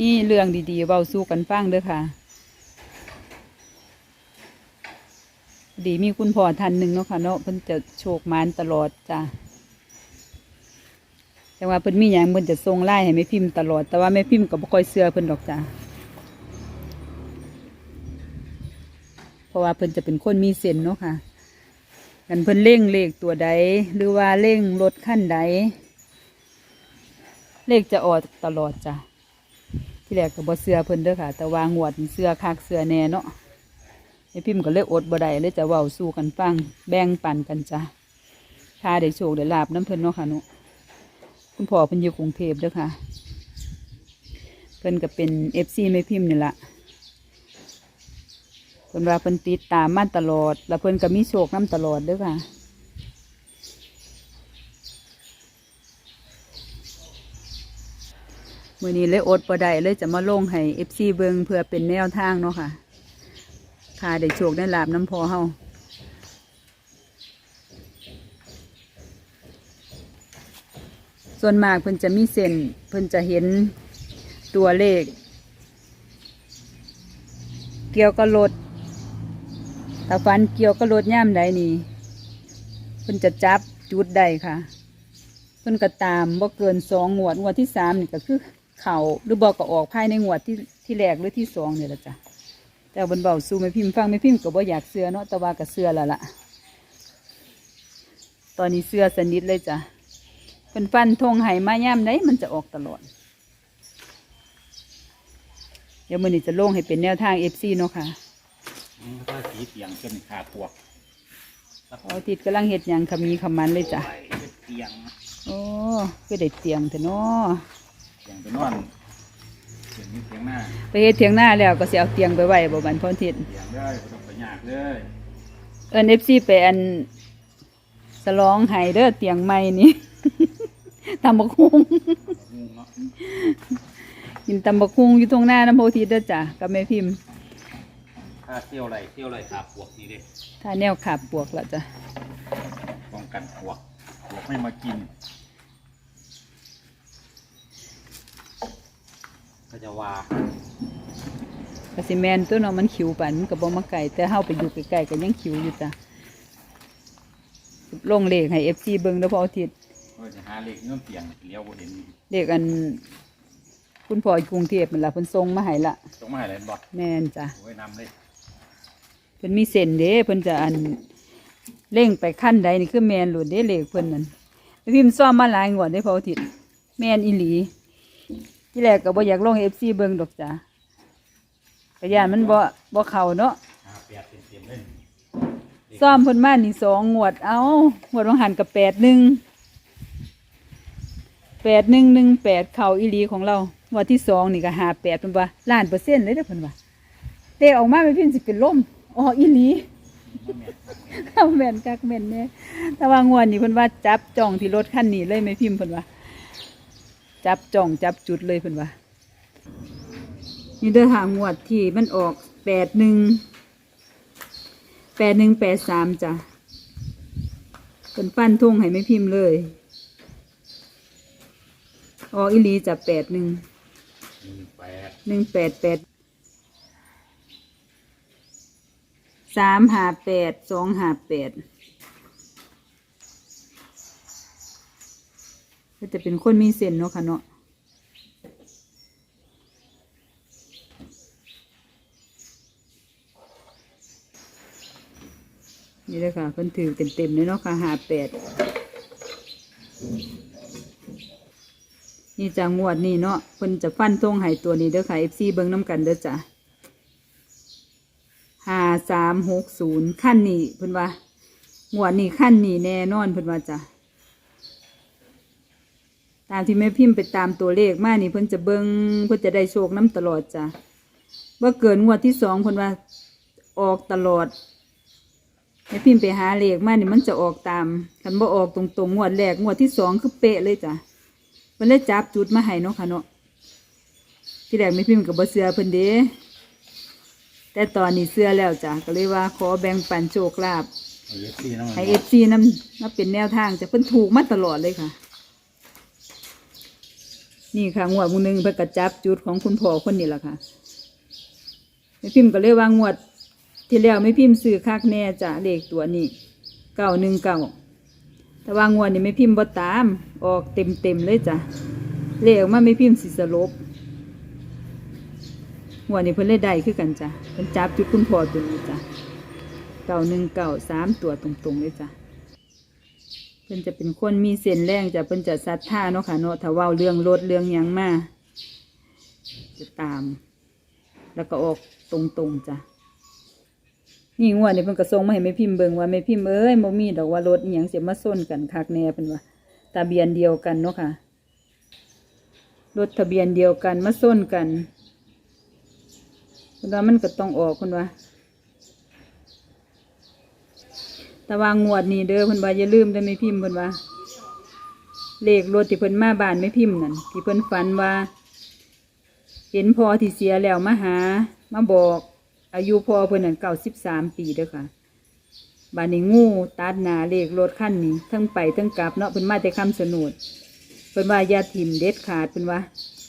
นี่เรื่องดีๆเบาสู้กันฟังเด้อค่ะ ดีมีคุณพ่อท่านหนึ่งเนาะค่ะเนาะเพิ่นจะโชคมานตลอดจ้ะแต่ว่าเพิ่นมีหยังเพิ่นจะส่งไล่ให้แม่พิมพ์ตลอด แต่ว่าแม่พิมพ์ก็บ่ค่อยเชื่อเพิ่นดอกจ้ะเพราะว่าเพิ่นจะเป็นคนมีเส้นเนาะค่ะกันเพิ่นเร่งเลขตัวใด หรือว่าเร่งรถขั้นใด เลขจะออกตลอดจ้ะ ที่แรกก็บ่เสือเพิ่นเด้อค่ะ แต่ว่างวดเสือคักเสือแน่เนาะไอพิมพ์ก็เลยอดบ่ได้เลยจะเว้าสู้กันฟัง แบ่งปันกันจ้ะถ้าได้โชคได้ลาบน้ำเพิ่นเนาะค่ะเนาะคุณพ่อเพิ่นอยู่กรุงเทพเด้อค่ะ เพิ่นก็เป็น FC แม่พิมพ์นี่ละเพิ่นว่าเพิ่นติดตามมาตลอด แล้วเพิ่นก็มีโชคนํตลอดเด้อค่ะ มื่อนี้เลยอดประได้เลยจะมาลงให้เอฟซีเบิงเพื่อเป็นแนวทางเนาะค่ะค่ะได้โชคได้ลาบน้ำพอเฮาส่วนมากเพิ่นจะมีเส้นเพิ่นจะเห็นตัวเลข เกี่ยวกับรถถ้าฟันเกี่ยวกับรถย่ามใดนี่เพิ่นจะจับจุดใดค่ะ เพิ่นก็ตามบ่เกินสองงวดงวดที่สามนี่ก็คือ เข่าหรือบอกก็ออกภายในงวดที่ที่แรกหรือที่สองเนี่ยละจ้ะแต่บนเบาสู้ไม่พิมพ์ฟังไม่พิมพ์ก็บ่อยากเสือเนาะแต่ว่าก็เสือและละตอนนี้เสือสนิทเลยจ้ะเพิ่นฟันธงไห้มาย่ำได้มันจะออกตลอด เดี๋ยวมื้อนี้จะลงให้เป็นแนวทาง FC เนาะค่ะอืมถ้าสีเตียงจนขาปวกเอาทิดกำลังเฮ็ดยังขมีขมันเลยจ้ะไหวเป็นเตียงโอ้คือได้เตียงเถอะเนาะ ไปนอนเตียงนี้เตียงหน้าไปเฮ็ดเถียงหน้าแล้วก็สิเอาเตียงไปไว้บ่บันพรทิศเตียงเลยบ่ต้องไปยากเลยเอินเอฟซีไปอันสลองไห้เด้อเตียงใหม่นี่ ตำบักฮุงงูเนาะกินตำบักฮุงอยู่ตรงหน้าน้ำโพธิเด้อจ้ะกับแม่พิมพ์ถ้าเที่ยวไรเที่ยวไรขาปวกนี่เด้ถ้าแนวขาบปวกละจ้ะป้องกันปวกปวกไม่มากิน ก็จะว่ากสิแมนตัวเนาะมันขิวปันมันกับบ่มาไก่แต่เฮาไปอยู่ใกล้ๆก็ยังขิวอยู่จ้ะลงเลขให้เอฟซีเบิ่งเด้อพออาทิตย์ว่าจะหาเลขเงื่อนเตียงเลี้ยวบ่เห็นเลขอัน คุณพ่ออยู่กรุงเทพมันละเพิ่นส่งมาให้ละตรงมาให้อะไรบ่แม่นจ้ะ โอ้ยนำเลยเพิ่นมีเส้นเด้เพิ่นจะอันเร่งไปขั้นใดนี่คือแมนหลุดเด้เลขเพิ่นนั่นแม่พิมพ์ซ่อมมาหลายงวดได้พออาทิตย์แมนอีหลี ที่แรกก็บ่อยากลงเอฟซีเบิ่งดอกจ้ะกระยานมันบ่บ่เข้าเนาะหาแปดเต็มๆเลยซ่อมเพิ่นมานี่สองงวดเอางวดของหันกับแปดหนึ่งแปดหนึ่งหนึ่งแปดเข่าอีหลีของเรางวดที่สองนี่ก็หาแปดเพิ่นว่าล้านเปอร์เซ็นต์เลยเด้อเพิ่นว่าเตะออกมาไม่พิมพ์สิเป็นลมอ๋ออีหลีทำแม่นกักแม่นเนี่ยแต่ว่างวดนี้เพิ่นว่าจับจ้องที่รถคันนี้เลยไม่พิมพ์เพิ่นว่า จับจ้องจับจุดเลยเพิ่นว่านี่เด้อหางวดที่มันออกแปดหนึ่งแปดหนึ่งแปดสามจ้ะเพิ่นฟันทุ่งให้ไม่พิมพ์เลย ออกอีลีจะแปดหนึ่งหนึ่งแปดแปดสามหาแปดสองหาแปด ก็จะเป็นคนมีเส้นเนาะค่ะเนาะนี่เลยค่ะเพิ่นถือเต็มๆเลยเนาะค่ะหาแปดนี่จะงวดนี่เนาะเพิ่นจะฟันทงให้ตัวนี้เด้อค่ะ FC เบิ่งน้ำกันเด้อจ้ะห้าสามหกศูนย์ขั้นนี้เพิ่นว่า งวดนี้ขั้นนี้แน่นอนเพิ่นว่าจ้ะ ตามที่แม่พิมพ์ไปตามตัวเลขมานี่เพิ่นจะเบิ่งเพิ่นจะได้โชคน้ำตลอดจ้ะว่าเกินงวดที่สองเพิ่นว่าออกตลอดแม่พิมพ์ไปหาเลขมานี่มันจะออกตามคันบ่ออกตรงๆงวดแรกงวดที่สองคือเป๊ะเลยจ้ะเพิ่นเลยจับจุดมาให้เนาะค่ะเนาะที่แรกไม่พิมพ์กับบ่เสือเพิ่นเด้แต่ตอนนี้เสือแล้วจ้ะก็เลยว่าขอแบ่งปันโชคลาภเออสี่น้ำมันให้เอฟซีนำมาเป็นแนวทางจะเพิ่นถูกมาตลอดเลยค่ะ นี่ค่ะงวดมือหนึ่งเพิ่นก็จับจุดของคุณพ่อคนนี้แหละค่ะแม่พิมพ์ก็เลยว่างวด ที่แล้วไม่พิมพ์ซื้อคักแน่จะเลขตัวนี้เก้าหนึ่งเก้าแต่ว่างวดนี้ไม่พิมพ์บ่ตาม ออกเต็มเต็มเลยจ้ะเลขออกมาไม่พิมพ์สิสลบงวดนี้เพิ่นเลยได้คือกันจ้ะเพิ่นจับจุดคุณพ่อตัวนี้จ้ะเก้าหนึ่งเก้าสามตัวตรงๆเลยจ้ะ เพิ่นจะเป็นคนมีเส้นแรงจ้ะเพิ่นจะศรัทธาเนาะค่ะเนาะถ้าเว้าเรื่องรถเรื่องหยังมาจะตาม แล้วก็ออกตรงๆจ้ะนี่งวดนี่เพิ่นก็ส่งมาให้แม่พิมพ์เบิ่งว่าแม่พิมพ์เอ้ยบ่มีดอกว่ารถอีหยังสิมาส้นกันคักแน่เพิ่นว่าทะเบียนเดียวกันเนาะค่ะ รถทะเบียนเดียวกันมาส้นกันเพิ่นว่ามันก็ต้องออกเพิ่นว่า แต่ว่างวดนี้เด้อเพิ่นว่าอย่าลืมเด้อแม่พิมพ์เพิ่นว่า เลขรถที่เพิ่นมาบ้านแม่พิมพ์นั่นที่เพิ่นฝันว่า เห็นพอที่เสียแล้วมาหา มาบอก อายุพอเพิ่นนั่นเก้าสิบสามปีเด้อค่ะบานนี้งูตัดหนาเลขรถขั้นนี้ทั้งไปทั้งกลับเนาะเพิ่นมาแต่คำสนุดเพิ่นว่าอยาถิ่มเด็ดขาดเพิ่นว่า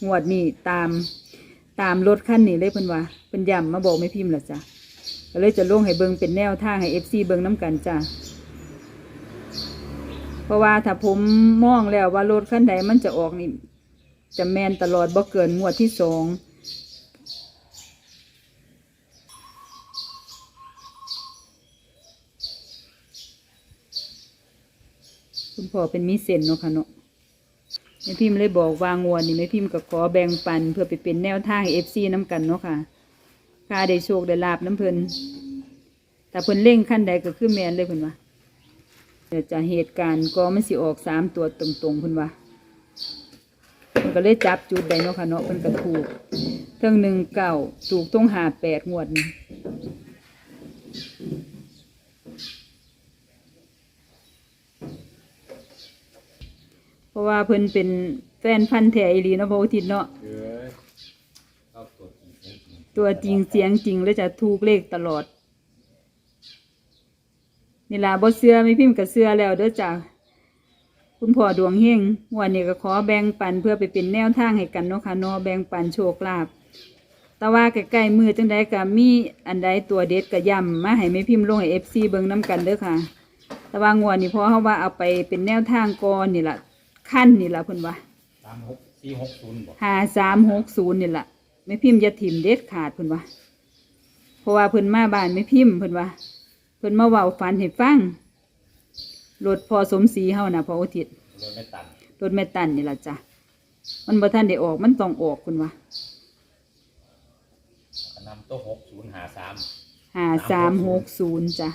งวดนี้ตาม ตามรถขั้นนี้เลยเพิ่นว่าเพิ่นย้ำมาบอกไม่พิมพ์ละจ้ะ ก็เลยจะลงให้เบิงเป็นแนวทางให้เอฟซีเบิงน้กันจ้ะเพราะว่าถ้าผมมองแล้วว่ารถขั้นใดมันจะออกนี่จะแมนตลอดบ่เกินงวดที่สองคุณพ่อเป็นมิเซนเนาะค่ะเนาะแม่พิมพ์เลยบอกวางวนนี่แม่พิมพ์ก็ขอแบ่งปันเพื่อไปเป็นแนวทางเอฟซีน้ำกันเนาะค่ะ ค่าได้โชคได้ลาบน้ำเพลินแต่เพลินเร่งขั้นใดก็คือแมนเลยเพลินว่าเดี๋ยวจะเหตุการณ์ก็มันสิออกสามตัวตรงๆเพลินว่าเพิ่นก็เลยจับจุดใดเนาะค่ะเนาะเพิ่นก็ถูกเทิงหนึ่งเก้าถูกต้องหาแปดงวดเพราะว่าเพิ่นเป็นแฟนพันธุ์แท้อีหลีเนาะพระอุทิศเนาะ เอ้ยเข้าตัวจริงจริง ตัวจริงเสียงจริงแล้วจะถูกเลขตลอดนี่ล่ะบ่เสื้อไม่พิมพ์กับเสื้อแล้วเด้อจ้ะคุณพ่อดวงเฮงงวันนี้ก็ขอแบ่งปันเพื่อไปเป็นแนวทางให้กันเนาะค่ะเนาะแบ่งปันโชคลาภแต่ว่าใกล้ๆมือจังใดก็มีอันใดตัวเด็ดก็ย่ำมาให้แม่พิมพ์ลงให้ FC เบิ่งนํกันเด้อค่ะ แต่ว่างวดนี้เพราะเขาว่าเอาไปเป็นแนวทางก่อนนี่ล่ะขั้นนี่ล่ะเพิ่นว่าสามหกสี่หกศูนย์บอกห้าสามหกศูนย์นี่แหละ ไม่พิมพ์อยาถิ่มเด็ดขาดเพิ่นว่าเพราะว่าเพิ่นมาบ้านไม่พิมพ์เพิ่นว่าเพิ่นมาเว้าฝันให้ฟังรถพอสมศรีเฮานะพออุทิศรถไม่ตันรถแม่ตันนี่ล่ะจ้ะมันบ่ทันได้ออกมันต้องออกเพิ่นว่าก็นำตัวหกศูนย์หาสามห้าสามหกศูนย์จ้ะ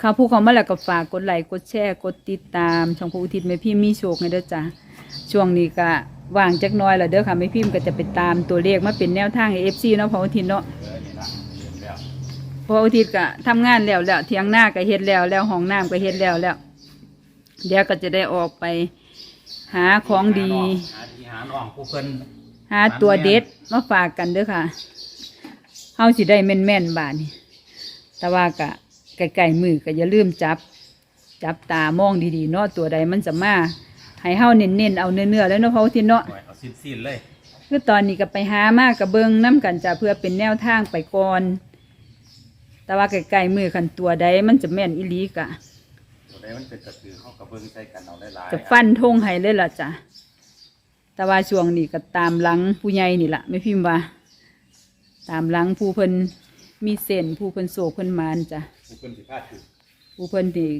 ค่ะผู้เขามาแล้วก็ฝากกดไลค์กดแชร์กดติดตาม ช่องพระอุทิศแม่พิมพ์มีโชคให้เด้อจ้ะช่วงนี้ก็ ว่างจักน้อยแล้วเด้อค่ะแม่พิมพ์ก็จะไปตามตัวเลขมาเป็นแนวทางให้ FC เนาะพออุทิศเนาะเนี่ละพออุทิศก็ทำงานแล้วแล้วเทียงหน้าก็เฮ็ดแล้วแล้วห้องน้ำก็เฮ็ดแล้วแล้วเดี๋ยวก็จะได้ออกไป หาของดี หาที่หาน้องผู้เพิ่นหาตัวเด็ดมาฝากกันเด้อค่ะเฮาสิได้แม่นๆบาดนี้แต่ว่าก็ไก่ๆมือก็อย่าลืมจับ จับตามองดีๆเนาะตัวใดมันจะมา ให้เฮาเน้นๆเอาเนื้อๆแล้วเนาะพออุทิศเนาะหน่อยเอาสิ้นสิ้นๆเลยคือตอนนี้ก็ไปหามากกับเบิงน้ำกันจ้ะเพื่อเป็นแนวทางไปก่อน แต่ว่าไกลๆมือขันตัวใดมันจะแม่นอีหลีกะ ตัวใดมันเป็นกระสือเข้ากับเบิ้งใส่กันเอาได้หลายจะฟันธงให้เลยล่ะจ้ะแต่ว่าช่วงนี้ก็ตามหลังผู้ใหญ่นี่ละไม่พิมพ์ว่า ตามหลังผู้เพิ่นมีเส้นผู้เพิ่นโศกเพิ่นมานจ้ะ ผู้เพิ่นสิพาถือผู้เพิ่นที่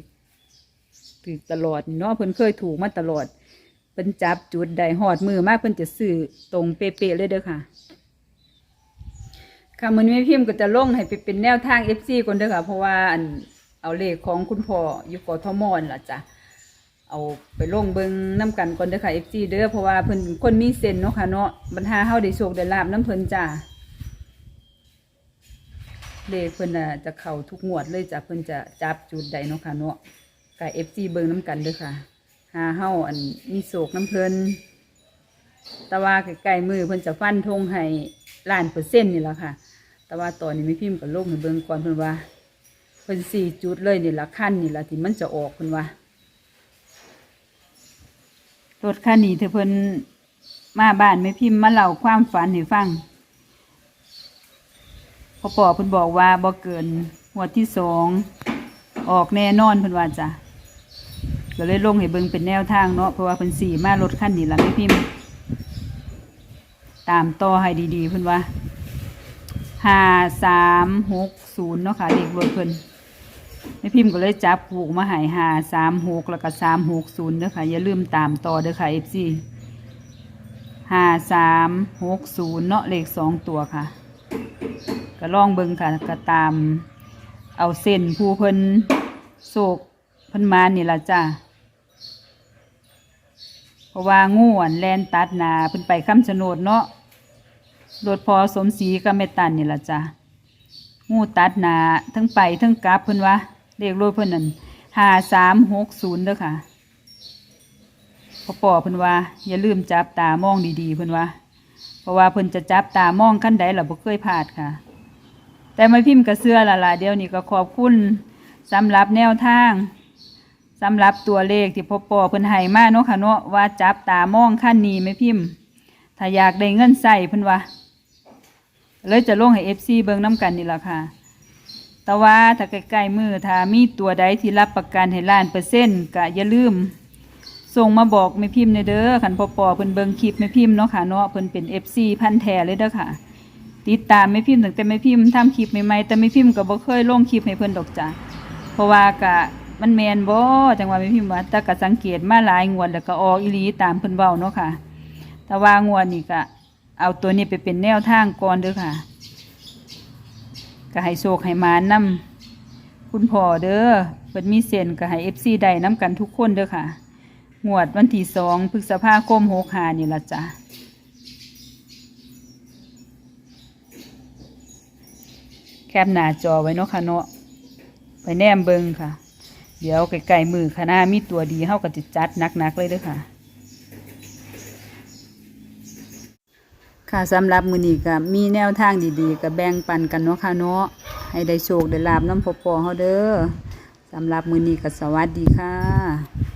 ถือตลอดเนาะเพิ่นเคยถูกมาตลอดเพิ่นจับจุดใดหอดมือมากเพิ่นจะซื้อตรงเป๊ะๆเลยเด้อค่ะค่ะมือนี้แม่พิมพ์ก็จะลงให้ไปเป็นแนวทาง FC ก่อนเด้อค่ะ เพราะว่าอันเอาเลขของคุณพ่ออยู่กทมนั่นล่ะจ้ะเอาไปลงเบิงน้ำกันก่อนเด้อค่ะ FC เด้อเพราะว่าเพิ่นคนมีเส้นเนาะค่ะเนาะบรรหาเฮาได้โชคได้ลาบน้ำเพิ่นจ้าเลขเพิ่นน่ะจะเข้าทุกงวดเลยจ้ะเพิ่นจะจับจุดใดเนาะค่ะเนาะ กับ FC เบิงน้ำกันเด้อค่ะ หาเฮาอันมีโศกน้ำเพลินต่ว่าใกล้ๆมือเพิ่นจะฟันธงให้ล้านเปอร์เซ็นต์นี่แหละค่ะ แต่ว่าตอนนี้ไม่พิมพ์กับลงให้เบิงก่อนเพิ่นว่าเพิ่นสี่จุดเลยนี่ละขั้นนี่ละที่มันจะออกเพิ่นว่ารถคันนี้เธอเพิ่นมาบ้านไม่พิมพ์มาเล่าความฝันให้ฟังพอปอเพิ่นบอกว่าบ่เกินหัวที่สองออกแน่นอนเพิ่นว่าจ้ะ ก็เลยลงให้เบิ่งเป็นแนวทางเนาะเพราะว่าเพิ่นสี่มารถคันนี้ละไม่พิมพ์ ตามต่อให้ดีๆเพิ่นว่าห้าสามหกศูนย์เนาะค่ะเลขรถเพิ่นแม่พิมพ์ก็เลยจับผูกมาใหายหาสามหกแล้วก็สามหกศูนย์เด้อค่ะ อย่าลืมตามต่อเด้อค่ะเอฟซีห้าสามหกศูนย์เนาะเลขสองตัวค่ะ ก็ลองเบิ่งค่ะก็ตาม เอาเส้นผู้เพิ่นโศกเพิ่นมานี่ละจ้า ราะว่างูอ่อนแลนตัดนาเพิ่นไปคำชะโนดเนาะรถพอสมศรีกับแม่ตันนี่ละจ้างูตัดนาทั้งไปทั้งกลับเพิ่นว่าเลขรถเพิ่นนั่นห้าสามหกศูนย์เด้อค่ะพอปอเพิ่นว่า อย่าลืมจับตามองดีๆเพิ่นว่า เพราะว่าเพิ่นจะจับตามองขั้นใดล่ะบ่เคยพลาดค่ะ แต่ไม่พิมพ์กระเสื้อละล่ะเดี๋ยวนี้ก็ขอบคุณสำหรับแนวทาง สำหรับตัวเลขที่พอปอเพิ่นให้มาเนาะค่ะเนาะว่าจับตามองขั้นนี้ไม่พิมพ์ ถ้าอยากได้เงินใส่เพิ่นว่าเลยจะลงให้เอฟซีเบิ่งน้ำกันนี่แหละค่ะ แต่ว่าถ้าใกล้ๆมือถ้ามีตัวใดที่รับประกันให้ล้านเปอร์เซ็นต์ก็อย่าลืม ส่งมาบอกแม่พิมพ์ในเด้อขันพอปอเพิ่นเบิ่งคลิปแม่พิมพ์เนาะค่ะเนาะเพิ่นเป็นเอฟซีพันแท้เลยเด้อค่ะ ติดตามแม่พิมพ์ตั้งแต่แม่พิมพ์ทำคลิปใหม่ๆแต่แม่พิมพ์ก็บ่เคยลงคลิปให้เพิ่นดอกจ้ะเพราะว่ากะ มันแมนบ่จังว่าแม่พิมพ์ว่าแต่ก็สังเกตมาหลายงวดแล้วก็ออกอีหลีตามเพิ่นเว้าเนาะค่ะ แต่ว่างวดนี้ก็เอาตัวนี้ไปเป็นแนวทางก่อนเด้อค่ะ ก็ให้โชคให้มานำคุณพ่อเด้อเปิดมีเส้นก็ให้เอฟซีได้น้ำกันทุกคนเด้อค่ะ งวดวันที่สองพฤษภาคมหกหานี่ละจ้ะแคบหน้าจอไว้เนาะค่ะเนาะไปแนมเบิงค่ะ เดี๋ยวไก่ๆมือคณะมีตัวดีเข้ากับจิตจัดนักๆเลยด้วยค่ะค่ะสำหรับมือนี้ก็มีแนวทางดีๆกับแบ่งปันกันเนาะค่ะเนาะให้ได้โชคได้ลาบน้ำพอปอเขาเด้อสำหรับมือนี้ก็สวัสดีค่ะ